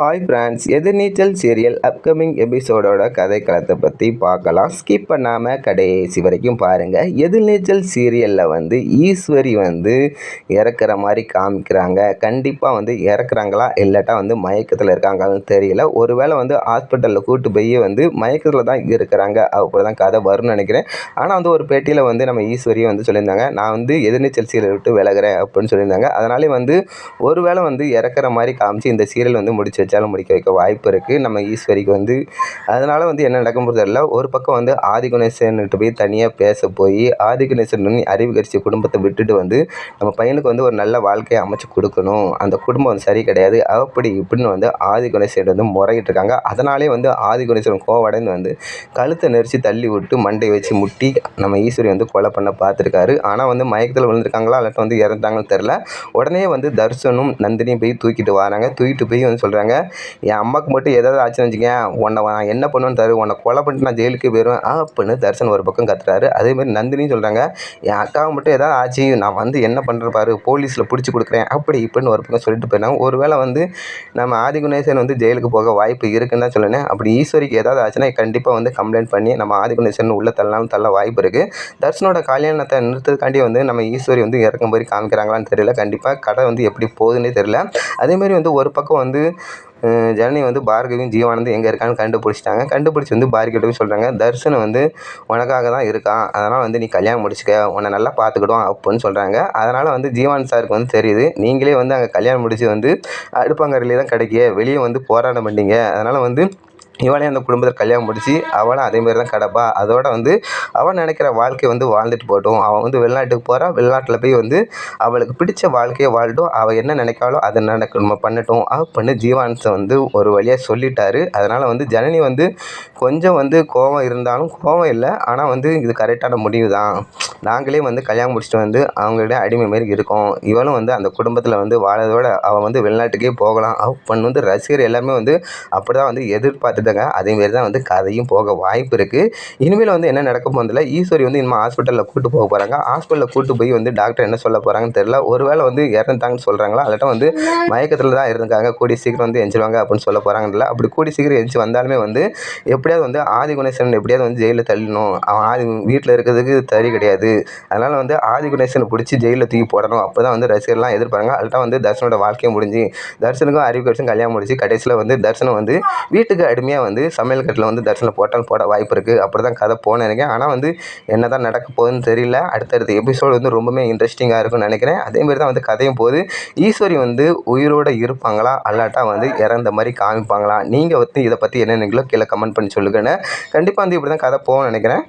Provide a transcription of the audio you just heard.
Hi friends Ethirneechal serial upcoming எபிசோடோட கதைக்களத்தை பற்றி பார்க்கலாம். ஸ்கிப் பண்ணாமல் கடைசி வரைக்கும் பாருங்கள் எதிர்நீச்சல் சீரியலில் வந்து ஈஸ்வரி வந்து இறக்குற மாதிரி காமிக்கிறாங்க? கண்டிப்பாக வந்து இறக்குறாங்களா? இல்லாட்டா வந்து மயக்கத்தில் இருக்காங்களான்னு தெரியல. ஒருவேளை வந்து ஹாஸ்பிட்டலில் கூட்டு போய் வந்து மயக்கத்தில் தான் இருக்கிறாங்க அப்படி தான் கதை வரும்னு நினைக்கிறேன். ஆனால் வந்து ஒரு பேட்டியில் வந்து நம்ம ஈஸ்வரியை வந்து சொல்லியிருந்தாங்க நான் வந்து எதிர்நீச்சல் சீரியல் விட்டு விலகிறேன் அப்படின்னு சொல்லியிருந்தாங்க. அதனாலே வந்து ஒருவேளை வந்து இறக்குற மாதிரி காமிச்சு இந்த சீரியல் வந்து முடிச்சு வச்சாலும் முடிக்க வைக்க வாய்ப்பு இருக்குது நம்ம ஈஸ்வரிக்கு வந்து அதனால் வந்து என்ன நடக்கும் தெரியல. ஒரு பக்கம் வந்து ஆதிகுணேசன்கிட்ட போய் தனியாக பேச போய் ஆதி கணேசன் அறிவு கரிசி குடும்பத்தை விட்டுட்டு வந்து நம்ம பையனுக்கு வந்து ஒரு நல்ல வாழ்க்கையை அமைச்சு கொடுக்கணும். அந்த குடும்பம் வந்து சரி கிடையாது. அப்படி இப்படின்னு வந்து ஆதிகுணேசன் வந்து முறையிட்டு இருக்காங்க. அதனாலே வந்து ஆதிகுணேசன் கோவடைந்து வந்து கழுத்தை நெரிச்சு தள்ளி விட்டு மண்டையை வச்சு முட்டி நம்ம ஈஸ்வரி வந்து கொலை பண்ண பார்த்துருக்காரு. ஆனால் வந்து மயக்கத்தில் விழுந்திருக்காங்களா? இல்லாட்ட வந்து இறந்தாங்கன்னு தெரில உடனே வந்து தர்சனும் நந்தினியும் போய் தூக்கிட்டு வராங்க. தூக்கிட்டு போய் வந்து சொல்கிறாங்க என் அம்மாவுக்கு மட்டும் ஏதாவது ஆச்சுன்னு வச்சுக்கேன் உன்னை நான் என்ன பண்ணுவேன்னு தரு உன்னை கொலை பண்ணிட்டு நான் ஜெயிலுக்கு போயிடுவேன் அப்படின்னு தர்சன் ஒரு பக்கம் கத்துறாரு. அதேமாதிரி நந்தினியும் சொல்கிறாங்க என் அக்காவை மட்டும் ஏதாவது ஆச்சு நான் வந்து என்ன பண்ணுற பாரு போலீஸில் பிடிச்சி கொடுக்குறேன் அப்படி இப்படின்னு ஒரு பக்கம் சொல்லிட்டு போயிட்டாங்க. ஒருவேளை வந்து நம்ம ஆதிகுணேசன் வந்து ஜெயிலுக்கு போக வாய்ப்பு இருக்குன்னு தான் சொல்லினேன். அப்படி ஈஸ்வரிக்கு ஏதாவது ஆச்சுன்னா கண்டிப்பாக வந்து கம்ப்ளைண்ட் பண்ணி நம்ம ஆதிகுணேசன் உள்ள தள்ளலாம் தள்ள வாய்ப்பு இருக்குது தர்ஷனோட கல்யாணத்தை நிறுத்ததுக்காண்டி வந்து நம்ம ஈஸ்வரி வந்து இறக்கும் போய் காமிக்கிறாங்களான்னு தெரியல. கண்டிப்பாக கடை வந்து எப்படி போகுதுன்னே தெரியல. அதேமாதிரி வந்து ஒரு பக்கம் வந்து ஜனனி வந்து பார்கவியும் ஜீவானந்தும் எங்கே இருக்கான்னு கண்டுபிடிச்சிட்டாங்க. கண்டுபிடிச்சி வந்து பார்கிட்ட சொல்கிறாங்க தர்ஷன் வந்து உனக்காக தான் இருக்கான். அதனால் வந்து நீ கல்யாணம் முடிச்சுக்க. உன்னை நல்லா பார்த்துக்கிடும் அப்புடின்னு சொல்கிறாங்க அதனால் வந்து ஜீவான் சாருக்கு வந்து தெரியுது நீங்களே வந்து அங்கே கல்யாணம் முடிச்சு வந்து அடுப்பாங்கரையிலே தான் கிடைக்க வெளியே வந்து போராட மாட்டீங்க. அதனால் வந்து இவளையும் அந்த குடும்பத்தில் கல்யாணம் முடிச்சு அவளும் அதேமாரி தான் கிடப்பா. அதோட வந்து அவள் நினைக்கிற வாழ்க்கையை வந்து வாழ்ந்துட்டு போகட்டும். அவள் வந்து வெளிநாட்டுக்கு போகிறா வெளிநாட்டில் போய் வந்து அவளுக்கு பிடிச்ச வாழ்க்கையை வாழட்டும். அவள் என்ன நினைக்காளோ அதை நடக்கணும் பண்ணட்டும் அப்படின்னு ஜீவான்ஸை வந்து ஒரு வழியாக சொல்லிட்டாரு. அதனால் வந்து ஜனனி வந்து கொஞ்சம் வந்து கோவம் இருந்தாலும் கோவம் இல்லை. ஆனால் வந்து இது கரெக்டான முடிவு தான். நாங்களே வந்து கல்யாணம் முடிச்சுட்டு வந்து அவங்களுடைய அடிமை மாரி இருக்கோம். இவளும் வந்து அந்த குடும்பத்தில் வந்து வாழதோட அவள் வந்து வெளிநாட்டுக்கே போகலாம். அப்படின்னு வந்து ரசிகர் எல்லாமே வந்து அப்படி தான் வந்து எதிர்பார்த்துட்டு இருக்காங்க அதேமாரி தான் வந்து கதையும் போக வாய்ப்பு இருக்குது இனிமேல் வந்து என்ன நடக்க போதில்ல ஈஸ்வரி வந்து இனிமேல் ஹாஸ்பிட்டலில் கூப்பிட்டு போக போகிறாங்க ஹாஸ்பிட்டலில் கூப்பிட்டு போய் வந்து டாக்டர் என்ன சொல்ல போகிறாங்கன்னு தெரில ஒருவேளை வந்து இறந்துட்டாங்கன்னு சொல்கிறாங்களா அல்லாட்ட வந்து மயக்கத்தில் தான் இருந்திருக்காங்க. கூடி சீக்கிரம் வந்து எஞ்சிருவாங்க அப்படின்னு சொல்ல போகிறாங்கல்ல அப்படி கூடி சீக்கிரம் எஞ்சி வந்தாலுமே வந்து எப்படியாவது வந்து ஆதி குணேசன் எப்படியாவது வந்து ஜெயிலில் தள்ளணும் அவன் ஆதி வீட்டில் இருக்கிறதுக்கு தறி கிடையாது. அதனால் வந்து ஆதி குணேசனை பிடிச்சி ஜெயிலில் தூக்கி போடணும். அப்போ தான் வந்து ரசிகர்லாம் எதிர்பார்ங்க அல்லாட்ட வந்து தர்ஷனோட வாழ்க்கையை முடிஞ்சு தர்ஷனுக்கும் அறிவு கட்சியும் கல்யாணம் முடிச்சு கடைசியில் வந்து தர்ஷனம் வந்து வீட்டுக்கு அடிமையாக வந்து சமையல் கட்டில் வந்து தரிசனம் போட்டால் போட வாய்ப்பு இருக்குது அப்படி தான் கதை போன நினைக்கிறேன். ஆனால் வந்து என்ன தான் நடக்க போகுதுன்னு தெரியல. அடுத்தடுத்த எபிசோடு வந்து ரொம்பவுமே இன்ட்ரெஸ்டிங்காக இருக்கும்னு நினைக்கிறேன். அதேமாரி தான் வந்து கதையும் போகுது. ஈஸ்வரி வந்து உயிரோடு இருப்பாங்களா? அல்லாட்டா வந்து இறந்த மாதிரி காமிப்பாங்களா? நீங்கள் வந்து இதை பற்றி என்ன நினைக்கலோ கீழே கமெண்ட் பண்ணி சொல்லுங்கன்னு. கண்டிப்பாக வந்து இப்படி தான் கதை போகணும்னு நினைக்கிறேன்.